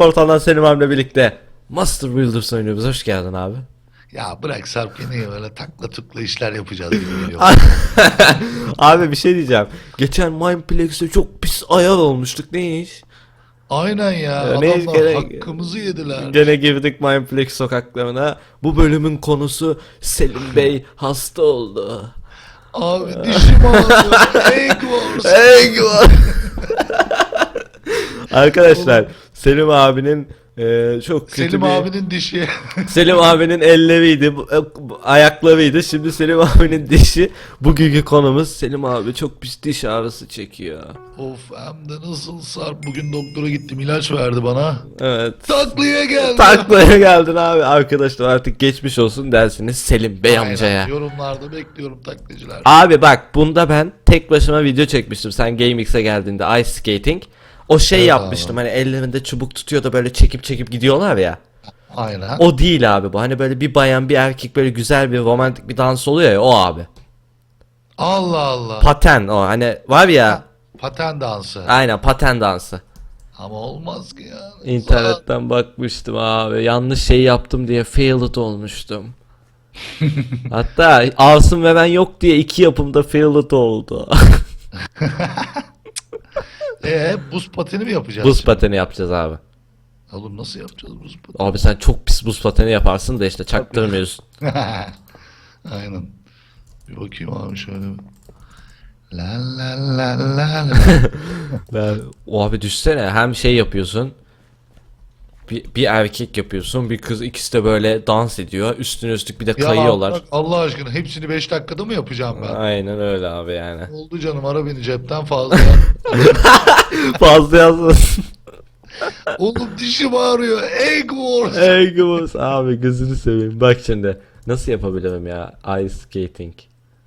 Portaldan Selim abiyle birlikte Master Builders oynuyoruz. Hoş geldin abi. Ya bırak Sarp yine böyle takla tukla işler yapacağız gibi geliyor. abi bir şey diyeceğim. Geçen Mindplex'te çok pis ayar olmuştuk. Ne iş? Aynen ya. Ya ne gerek- hakkımızı yediler. Gene girdik Mindplex sokaklarına. Bu bölümün konusu Selim Bey hasta oldu. Abi dişim ağrıyor. Egg Wars. Ey var. Arkadaşlar Selim abinin e, çok kötü Selim bir... abinin dişi. Selim abinin elleriydi, bu- ayaklarıydı. Şimdi Selim abinin dişi. Bugünkü konumuz Selim abi çok pis diş ağrısı çekiyor. of hem de nasıl Sarp. Bugün doktora gittim ilaç verdi bana. Evet. Taklaya geldi. Taklaya geldin abi. Arkadaşlar artık geçmiş olsun dersiniz Selim Bey Aynen, amcaya. Yorumlarda bekliyorum taklacılar. Abi bak bunda ben tek başıma video çekmiştim. Sen GameX'e geldiğinde Ice Skating. O şey Evet yapmıştım hani ellerinde çubuk tutuyor da böyle çekip çekip gidiyorlar ya. Aynen. O değil abi bu. Hani böyle bir bayan bir erkek böyle güzel bir romantik bir dans oluyor ya o abi. Allah Allah. Paten o hani var ya Paten dansı. aynen paten dansı. Ama olmaz ki ya. İnternetten bakmıştım abi. Yanlış şey yaptım diye failed olmuştum. Hatta Asım ve ben yok diye iki yapımda failed oldu. Ee buz pateni mi yapacağız? buz şimdi? pateni yapacağız abi. Oğlum nasıl yapacağız buz pateni? Abi sen çok pis buz pateni yaparsın da işte çaktırmıyorsun. Aynen. Bir bakayım abi şöyle. La la la la la. O abi düşsene hem şey yapıyorsun. Bir, bir erkek yapıyorsun bir kız ikisi de böyle dans ediyor üstüne üstlük bir de Ya kayıyorlar. bırak Allah aşkına hepsini 5 dakikada mı yapacağım ben? Aynen öyle abi yani. Oldu canım ara beni cepten fazla. Fazla yazmasın. Oğlum dişim ağrıyor. Egg Wars. Ey Gumuz abi gözünü seveyim. Bak şimdi nasıl yapabilirim ya ice skating.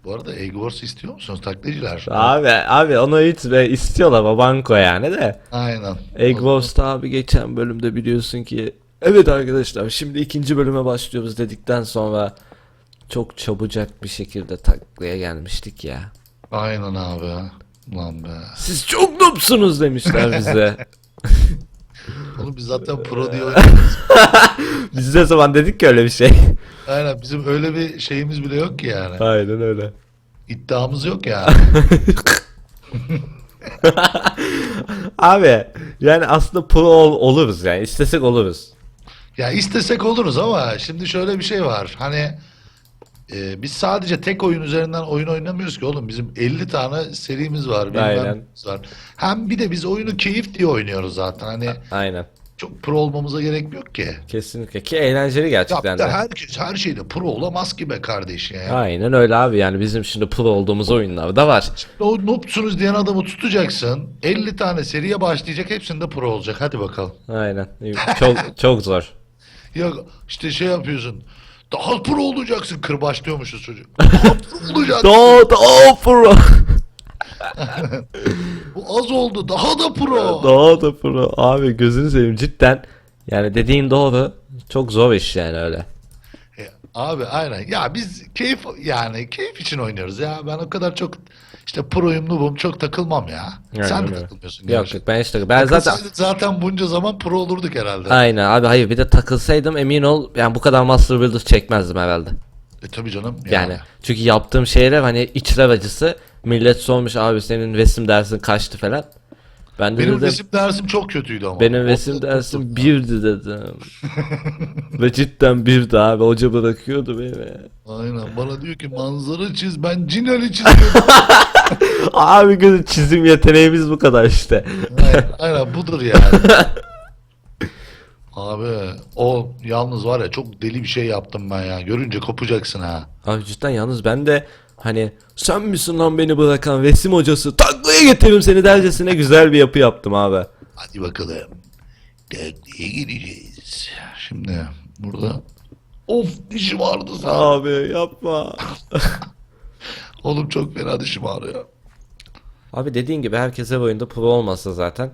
Bu arada Egg Wars istiyor musunuz taklacılar? Abi abi onu hiç be istiyorlar ama banko yani de. Aynen. Wars'ta abi geçen bölümde biliyorsun ki Evet arkadaşlar şimdi ikinci bölüme başlıyoruz dedikten sonra çok çabucak bir şekilde taklaya gelmiştik ya. Aynen abi. Lan be. Siz çok noobsunuz demişler bize. Oğlum biz zaten pro diye oynuyoruz. Biz ne zaman dedik ki öyle bir şey. Aynen bizim öyle bir şeyimiz bile yok ki yani. Aynen öyle. İddiamız yok yani. Abi yani aslında pro ol- oluruz yani istesek oluruz. Ya istesek oluruz ama şimdi şöyle bir şey var. Hani e, biz sadece tek oyun üzerinden oyun oynamıyoruz ki oğlum. Bizim 50 tane serimiz var. Aynen. var. Hem bir de biz oyunu keyif diye oynuyoruz zaten. Hani Aynen. çok pro olmamıza gerek yok ki. Kesinlikle ki eğlenceli gerçekten Yaptı de. herkes her şeyde pro olamaz ki be kardeş ya. Aynen öyle abi yani bizim şimdi pro olduğumuz oyunlar da var. O noobsunuz diyen adamı tutacaksın. 50 tane seriye başlayacak. Hepsinde pro olacak. Hadi bakalım. Aynen. Çok çok zor. Ya işte şey yapıyorsun. Daha pro olacaksın. Kırbaçlıyormuşuz çocuk. Daha pro olacaksın. Daha daha pro. Bu az oldu. Daha da pro. Daha da pro. Abi gözünü seveyim cidden. Yani dediğin doğru. Çok zor iş yani öyle. E, Abi aynen. Ya biz keyif yani keyif için oynuyoruz ya. Ben o kadar çok işte proyum noobum çok takılmam ya. Aynen Sen öyle. takılmıyorsun. Yok yok ben işte ben zaten zaten bunca zaman pro olurduk herhalde. Aynen abi hayır bir de takılsaydım emin ol yani bu kadar Master Builder çekmezdim herhalde. E tabii canım. Yani çünkü yaptığım şeyler hani içler acısı. Millet sormuş abi senin resim dersin kaçtı falan. Ben de Benim dedim resim dersim çok kötüydü ama. benim resim dersim birdi dedim. Ve cidden birdi abi hoca bırakıyordu beni. Aynen. Bana diyor ki manzara çiz. Ben Cinali çiziyorum. Abi gözü çizim yeteneğimiz bu kadar işte. aynen, aynen budur yani. Abi o yalnız var ya çok deli bir şey yaptım ben ya. Görünce kopacaksın ha. Abi cidden yalnız ben de hani sen misin lan beni bırakan resim hocası taklaya getiririm seni dercesine güzel bir yapı yaptım abi. Hadi bakalım. Tekniğe gireceğiz. Şimdi burada Of dişim ağrıdı sana. Abi yapma. Oğlum çok fena dişim ağrıyor. Abi dediğin gibi herkese bu oyunda pro olmasa zaten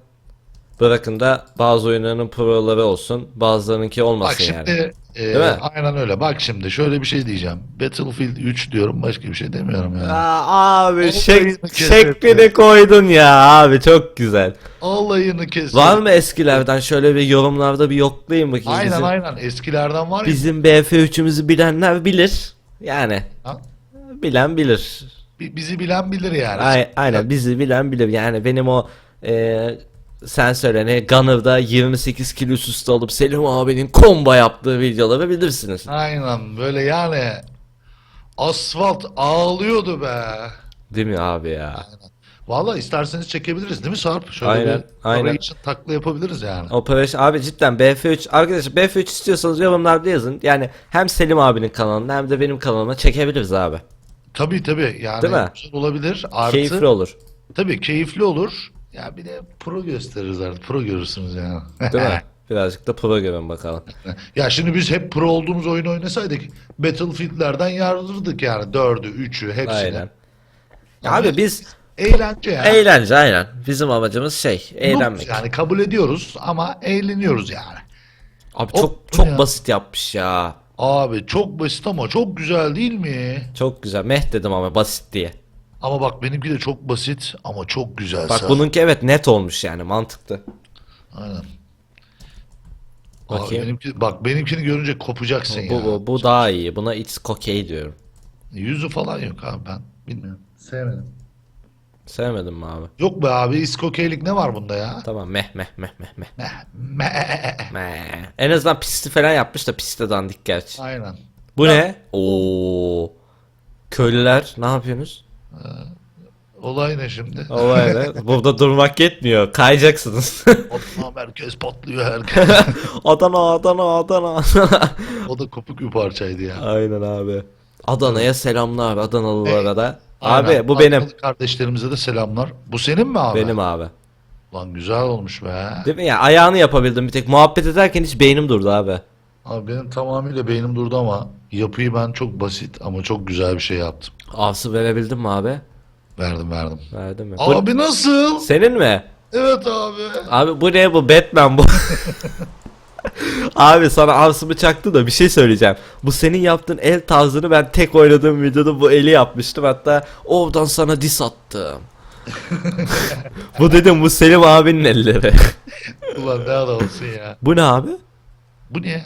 Bırakın da bazı oyunların proları olsun, bazılarınınki olmasın Bak şimdi yani. e, Değil mi? aynen öyle. Bak şimdi şöyle bir şey diyeceğim. Battlefield 3 diyorum başka bir şey demiyorum yani. Aa, abi Olayını şek- şeklini koydun ya abi çok güzel. Alayını kesin. Var mı eskilerden şöyle bir yorumlarda bir yoklayın bakayım. Aynen bizim, aynen eskilerden var ya. Bizim BF3'ümüzü bilenler bilir. Yani Ha? bilen bilir. Bi- Bizi bilen bilir yani. Ay- aynen bizi bilen bilir. Yani benim o e, sen söyle ne Gunner'da 28 kilo üst üste alıp Selim abinin combo yaptığı videoları bilirsiniz. Aynen böyle yani asfalt ağlıyordu be. Değil mi abi ya? Valla isterseniz çekebiliriz değil mi Sarp? Şöyle Aynen, bir aynen. orayı için takla yapabiliriz yani. Operation abi cidden BF3 arkadaşlar BF3 istiyorsanız yorumlarda yazın. Yani hem Selim abinin kanalına hem de benim kanalıma çekebiliriz abi. Tabii tabii yani Değil mi? güzel olabilir. Artı Keyifli olur. tabii keyifli olur. Ya bir de pro gösteririz artık. Pro görürsünüz yani. Değil mi? Birazcık da pro görün bakalım. ya şimdi biz hep pro olduğumuz oyun oynasaydık Battlefield'lerden yardırdık yani. 4'ü, 3'ü hepsini. Aynen. Ya abi biz Eğlence ya. eğlence aynen. Bizim amacımız şey eğlenmek. Yani kabul ediyoruz ama eğleniyoruz yani. Abi Hop, çok bu çok ne ya? basit yapmış ya. Abi çok basit ama çok güzel değil mi? Çok güzel. Meh dedim ama basit diye. Ama bak benimki de çok basit ama çok güzel. Bak Sarp. bununki evet net olmuş yani mantıklı. Aynen. Bakayım. benimki, bak benimkini görünce kopacaksın Bu, ya. bu, bu daha iyi. Buna it's okay diyorum. Yüzü falan yok abi ben. Bilmiyorum. Sevmedim. Sevmedin mi abi? Yok be abi iskokeylik ne var bunda ya? Tamam meh meh meh meh meh. Meh, meh. meh. En azından pisti falan yapmış da piste dandik gerçi. Aynen. Bu ne? Oo. Köylüler ne yapıyorsunuz? Olay ne şimdi? Olay ne? Burada durmak yetmiyor. Kayacaksınız. Patlam herkes patlıyor herkes. Adana Adana Adana. o da kopuk bir parçaydı ya. Aynen abi. Adana'ya selamlar Adanalılara da. Aynen. Abi bu benim. Adanalı Kardeşlerimize de selamlar. Bu senin mi abi? Benim abi. Lan güzel olmuş be. Değil mi ya? Ayağını yapabildim bir tek. Muhabbet ederken hiç beynim durdu abi. Abi benim tamamıyla beynim durdu ama yapıyı ben çok basit ama çok güzel bir şey yaptım. Avsı verebildin mi abi? Verdim verdim. Verdin mi? Bu- Abi nasıl? Senin mi? Evet abi. Abi bu ne bu Batman bu. Abi sana avsımı çaktı da bir şey söyleyeceğim. Bu senin yaptığın el tarzını ben tek oynadığım videoda bu eli yapmıştım. Hatta oradan sana dis attım. bu dedim bu Selim abinin elleri. Ulan ne adamsın ya. bu ne abi? Bu ne?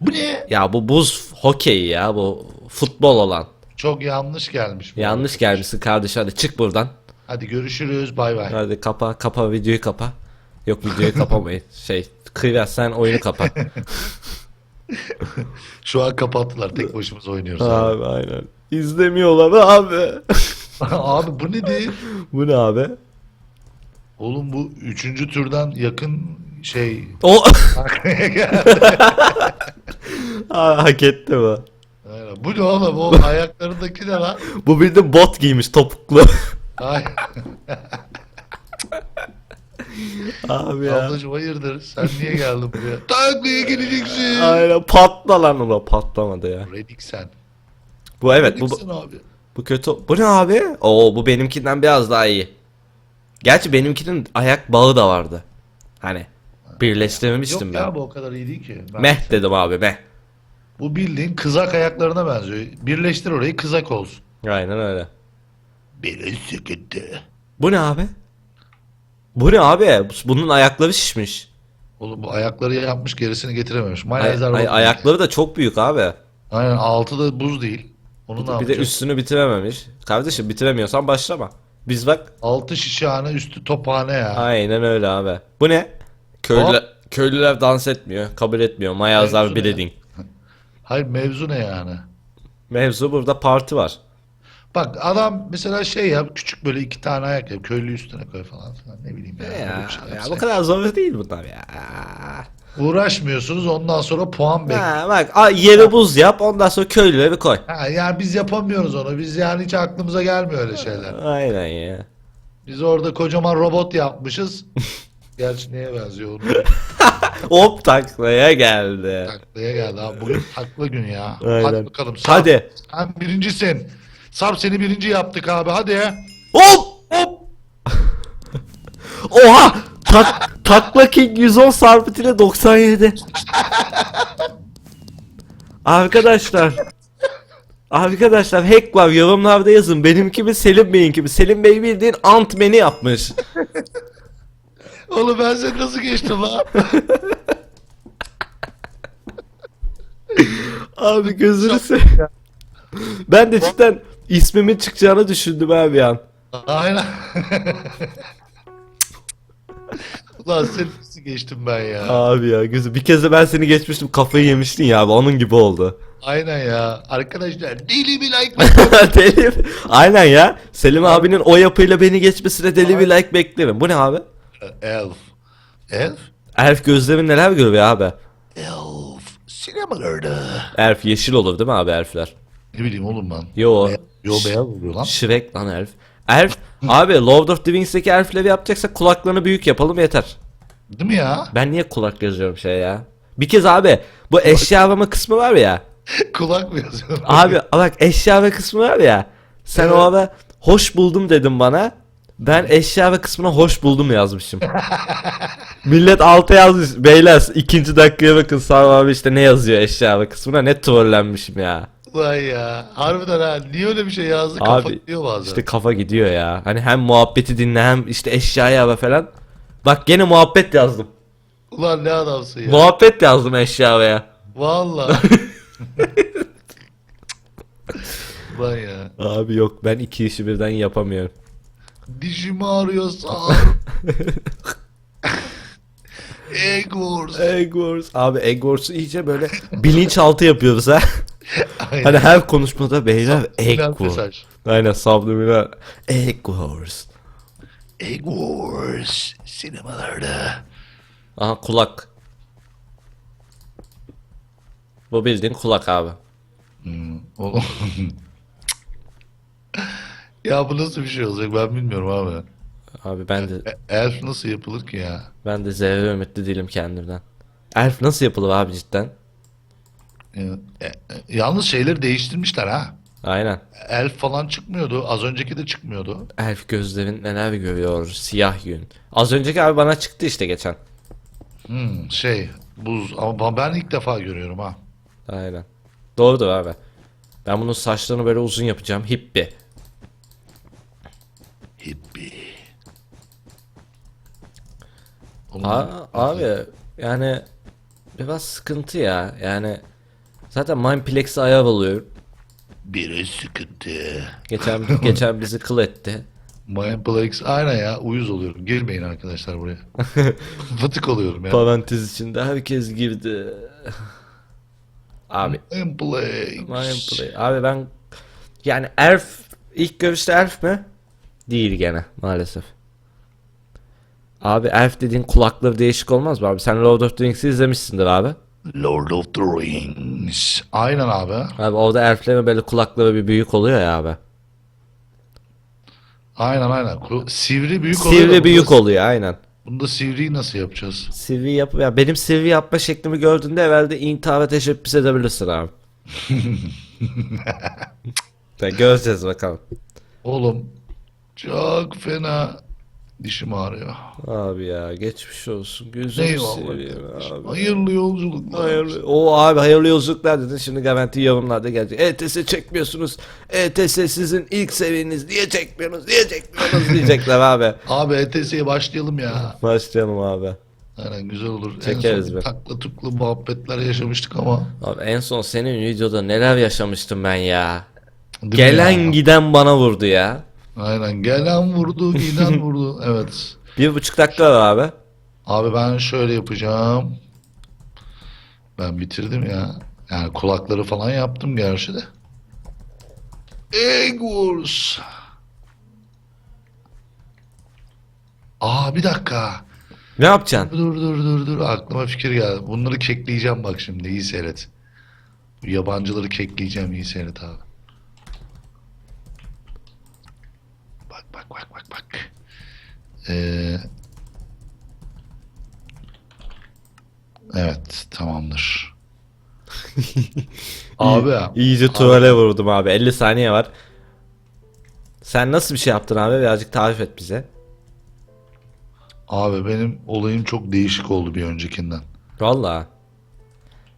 Bu ne? Ya bu buz hokeyi ya bu futbol olan. Çok yanlış gelmiş. bu. Yanlış gelmişsin kardeşim hadi çık buradan. Hadi görüşürüz. Bay bay. Hadi kapa kapa videoyu kapa. Yok videoyu kapamayın. Şey Kıyas sen oyunu kapa. Şu an kapattılar. Tek başımıza oynuyoruz. abi. abi aynen. İzlemiyorlar abi. abi bu nedir? bu ne abi? Oğlum bu üçüncü türden yakın şey. O Aa, hak etti bu. Aynen. Bu ne oğlum? O ayaklarındaki ne lan? Bu bildiğin bot giymiş topuklu. Ay, abi ya. ablacım hayırdır? Sen niye geldin buraya? Taklaya geleceksin. Aynen patla lan ulan patlamadı ya. Redik sen. Bu evet bu, Rediksin abi. bu kötü. Bu ne abi? Oo bu benimkinden biraz daha iyi. Gerçi benimkinin ayak bağı da vardı. Hani birleştirmemiştim Yok ben. ya bu o kadar iyi değil ki. Ben- Meh dedim abi meh. Bu bildiğin kızak ayaklarına benziyor. Birleştir orayı kızak olsun. Aynen öyle. Beni sıkıntı. Bu ne abi? Bu ne abi? Bunun ayakları şişmiş. Oğlum bu ayakları yapmış gerisini getirememiş. Ay- ay- oldu. ayakları da çok büyük abi. Aynen altı da buz değil. Onu Bir de yapacağız? üstünü bitirememiş. Kardeşim bitiremiyorsan başlama. Biz bak Altı şişhane üstü tophane ya. aynen öyle abi. Bu ne? Köylüler, köylüler dans etmiyor. Kabul etmiyor. Mayazlar Mevzu ne? biledin. Hayır mevzu ne yani? Mevzu burada parti var. Bak adam mesela şey yap küçük böyle iki tane ayak yap köylü üstüne koy falan filan ne bileyim ya. Ya, bir şey ya yapsa. bu kadar zor değil bunlar ya. Uğraşmıyorsunuz ondan sonra puan bekliyor. Ha, bak a- yeri buz yap ondan sonra köylüleri koy. Ha, yani biz yapamıyoruz onu. Biz yani hiç aklımıza gelmiyor öyle şeyler. Aynen ya. Biz orada kocaman robot yapmışız. Gerçi neye benziyor onu? Hop taklaya geldi. Taklaya geldi abi. Bugün takla gün ya. Aynen. Hadi bakalım. Sarp, Hadi. Sen birincisin. Sarp seni birinci yaptık abi. Hadi. Hop! Hop. Oha! Tak, takla king 110 sarpıtıyla 97. Arkadaşlar. Arkadaşlar hack var yorumlarda yazın. Benimki mi Selim Bey'inki mi? Selim Bey bildiğin Ant-Man'i yapmış. Oğlum ben seni nasıl geçtim lan? Abi gözünü seveyim. Ben de cidden ismimin çıkacağını düşündüm abi an. Aynen. Ulan seni nasıl geçtim ben ya? Abi ya gözü bir kez de ben seni geçmiştim kafayı yemiştin ya abi onun gibi oldu. Aynen ya. Arkadaşlar deli bir like deli Aynen ya. Selim abinin o yapıyla beni geçmesine deli bir like beklerim. Bu ne abi? Elf. Elf? Elf gözlerin neler görüyor abi? Elf. Sinemalarda. Elf yeşil olur değil mi abi elfler? Ne bileyim oğlum ben. Yo. Yo beyaz oluyor lan. Shrek lan elf. Elf abi Lord of the Rings'teki elfleri yapacaksak kulaklarını büyük yapalım yeter. Değil mi ya? Ben niye kulak yazıyorum şey ya? Bir kez abi bu eşya arama kısmı var ya. Kulak mı yazıyorsun? Abi bak eşya ve kısmı var ya. Sen Evet. o ara hoş buldum dedim bana. Ben eşya ve kısmına hoş buldum yazmışım. Millet alta yazmış. Beyler ikinci dakikaya bakın Sarı abi işte ne yazıyor eşya ve kısmına ne trollenmişim ya. Ulan ya. Harbiden ha. Niye öyle bir şey yazdı? Kafa Abi gidiyor bazen. işte kafa gidiyor ya. Hani hem muhabbeti dinle hem işte eşyaya ara falan. Bak gene muhabbet yazdım. Ulan ne adamsın ya. Muhabbet yazdım eşyaya. Vallahi. Ulan ya. Abi yok ben iki işi birden yapamıyorum. Dişim ağrıyor sağ. Egg Wars. Egg Wars. Abi Egg Wars'u iyice böyle bilinçaltı yapıyoruz ha. Aynen. Hani her konuşmada beyler Egg Wars. Aynen subliminal. Egg Wars. Egg Wars. Sinemalarda. Aha kulak. Bu bildiğin kulak abi. Hmm, ya bu nasıl bir şey olacak ben bilmiyorum abi. Abi ben de E- Elf nasıl yapılır ki ya? ben de zerre ümitli değilim kendimden. Elf nasıl yapılır abi cidden? E- e- yalnız şeyleri değiştirmişler ha. Aynen. Elf falan çıkmıyordu. Az önceki de çıkmıyordu. Elf gözlerin neler görüyor siyah gün. Az önceki abi bana çıktı işte geçen. Hmm, şey buz ama ben ilk defa görüyorum ha. Aynen. Doğrudur abi. Ben bunun saçlarını böyle uzun yapacağım. Hippi. Hippie. Oğlum, A- abi yani biraz sıkıntı ya. Yani zaten Mindplex'i ayar oluyor. Biri sıkıntı. Geçen geçen bizi kıl etti. Mindplex aynen ya uyuz oluyorum. Girmeyin arkadaşlar buraya. Fıtık oluyorum ya. Parantez içinde herkes girdi. Abi Mindplex. Mindplay. Abi ben yani Elf ilk görüşte Elf mi? Değil gene maalesef. Abi Elf dediğin kulakları değişik olmaz mı abi? Sen Lord of the Rings'i izlemişsindir abi. Lord of the Rings. Aynen abi. Abi orada elflerin böyle kulakları bir büyük oluyor ya abi. Aynen aynen. Sivri büyük oluyor. da Sivri bunda- büyük oluyor aynen. Bunda sivriyi nasıl yapacağız? Sivri yap ya benim sivri yapma şeklimi gördüğünde evvelde intihara teşebbüs edebilirsin abi. Ya göreceğiz bakalım. Oğlum çok fena dişim ağrıyor. Abi ya geçmiş olsun. Eyvallah seveyim abi. Hayırlı yolculuklar. Hayırlı. O abi hayırlı yolculuklar dedin. Şimdi garanti yorumlarda gelecek. ETS çekmiyorsunuz. ETS sizin ilk seviyeniz. Niye çekmiyorsunuz? Niye çekmiyorsunuz diyecekler abi. Abi ETS'ye başlayalım ya. Başlayalım abi. Aynen güzel olur. Çekeriz en son be. takla tuklu muhabbetler yaşamıştık ama. Abi en son senin videoda neler yaşamıştım ben ya. Değil Gelen ya? giden bana vurdu ya. Aynen gelen vurdu giden vurdu. Evet. Bir buçuk dakika var abi. Abi ben şöyle yapacağım. Ben bitirdim ya. Yani kulakları falan yaptım gerçi de. Egg Wars. Aa bir dakika. Ne yapacaksın? Dur dur dur dur aklıma fikir geldi. Bunları kekleyeceğim bak şimdi iyi seyret. Bu yabancıları kekleyeceğim iyi seyret abi. Bak bak bak bak bak. Ee, evet tamamdır. abi İyice tuvale vurdum abi. 50 saniye var. Sen nasıl bir şey yaptın abi? Birazcık tarif et bize. Abi benim olayım çok değişik oldu bir öncekinden. Valla.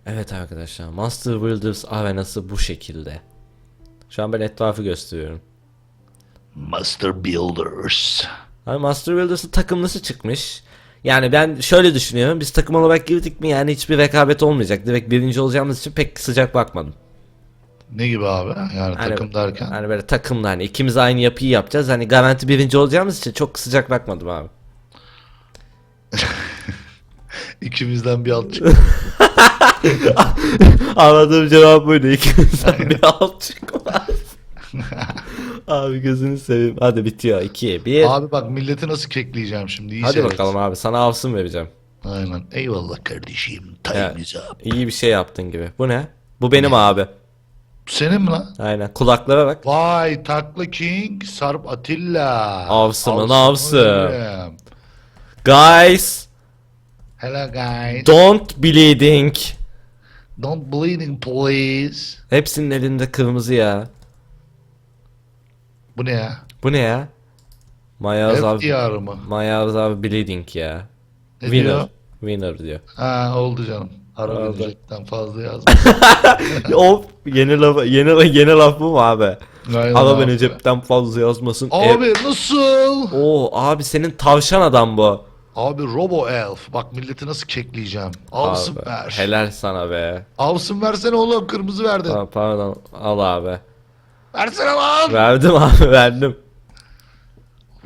Evet arkadaşlar Master Builders arenası bu şekilde. Şu an ben etrafı gösteriyorum. Master Builders. Hani Master Builders'ın takımlısı çıkmış. Yani ben şöyle düşünüyorum. Biz takım olarak girdik mi yani hiçbir rekabet olmayacak. Direkt birinci olacağımız için pek sıcak bakmadım. Ne gibi abi? Yani Hani- takım derken. Hani böyle takımla hani ikimiz aynı yapıyı yapacağız. Hani garanti birinci olacağımız için çok sıcak bakmadım abi. İkimizden bir alt çıktı. Anladığım cevap buydu. İkimizden bir alt çıkmaz. Abi gözünü seveyim. Hadi bitiyor. 2'ye 1. abi bak milleti nasıl kekleyeceğim şimdi. İyi Hadi seyret. bakalım abi sana avsın vereceğim. Aynen. Eyvallah kardeşim. Time Ya, is up. iyi bir şey yaptın gibi. Bu ne? Bu benim abi. Senin mi lan? Aynen. Kulaklara bak. Vay Takla King, Sarp Atilla. Avsımın Avsım avsı. öyle. Guys, Hello guys. don't bleeding. Don't bleeding please. Hepsinin elinde kırmızı ya. Bu ne ya? Bu ne ya? Mayaz abi. FDR mı? Mayaz abi bleeding ya. Ne Winner. diyor? Winner diyor. Ha oldu canım. Ara Oldu. verecekten fazla yazmış. of yeni laf yeni yeni laf bu mu abi? Aynen abi. beni cepten fazla yazmasın. E- Abi nasıl? Oo abi senin tavşan adam bu. Abi Robo Elf. Bak milleti nasıl kekleyeceğim. Abi, ver. helal sana be. Avsın versene oğlum kırmızı verdin. Aa, pardon al abi. Versene lan. Verdim abi verdim.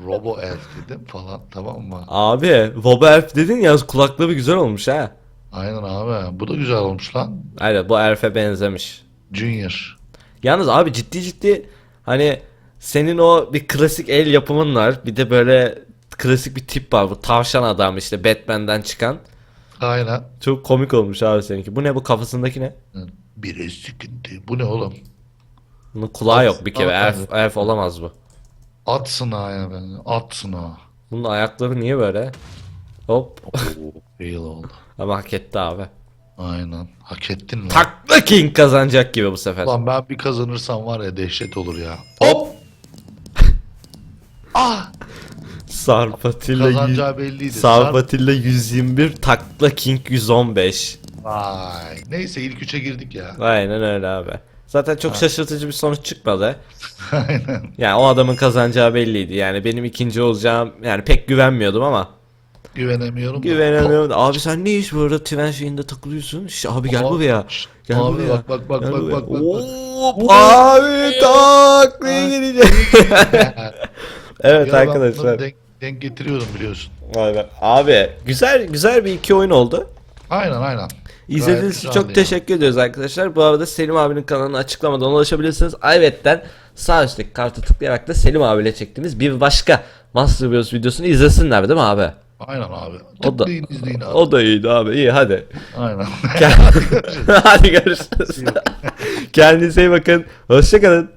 Robo Elf dedim falan tamam mı? Abi Boba Elf dedin ya kulaklığı bir güzel olmuş ha. Aynen abi. Bu da güzel olmuş lan. Aynen bu Elf'e benzemiş. Junior. Yalnız abi ciddi ciddi hani senin o bir klasik el yapımın var. Bir de böyle klasik bir tip var. Bu tavşan adam işte Batman'den çıkan. Aynen. Çok komik olmuş abi seninki. Bu ne bu kafasındaki ne? Bir sıkıntı. Bu ne oğlum? Bunun kulağı yok bir kere. Al Elf, elf olamaz bu. Atsın ha ya ben. Atsın ha. Bunun ayakları niye böyle? Hop. Fail oldu. Ama hak etti abi. Aynen. Hak ettin lan. Takla King kazanacak gibi bu sefer. Lan ben bir kazanırsam var ya dehşet olur ya. Hop. ah. Sarpatilla. Kazanacağı belliydi. Sarpatilla 121, Takla King 115. Vay. Neyse ilk üçe girdik ya. Aynen öyle abi. Zaten çok şaşırtıcı bir sonuç çıkmadı. Aynen. Yani o adamın kazanacağı belliydi. Yani benim ikinci olacağım yani pek güvenmiyordum ama Güvenemiyorum. da. güvenemiyorum. Abi sen ne iş bu arada tren şeyinde takılıyorsun? Şş, abi gel Abi, buraya. şşt, Gel abi buraya. bak, bak, bak, Gel bak, buraya. bak, bak, bak. Hop, abi taklaya gideceğim. evet Ya ben arkadaşlar. Denk, denk getiriyordum biliyorsun. Aynen. Abi güzel güzel bir iki oyun oldu. Aynen aynen. İzlediğiniz için çok teşekkür ediyoruz arkadaşlar. Bu arada Selim abinin kanalına açıklamadan ulaşabilirsiniz. Ayvetten sağ üstteki kartı tıklayarak da Selim abiyle çektiğimiz bir başka Master Bros videosunu izlesinler değil mi abi? Aynen abi. O da, Tıklayın izleyin abi. o da iyiydi abi. İyi hadi. Aynen. Hadi görüşürüz. Kendinize iyi bakın. Hoşçakalın.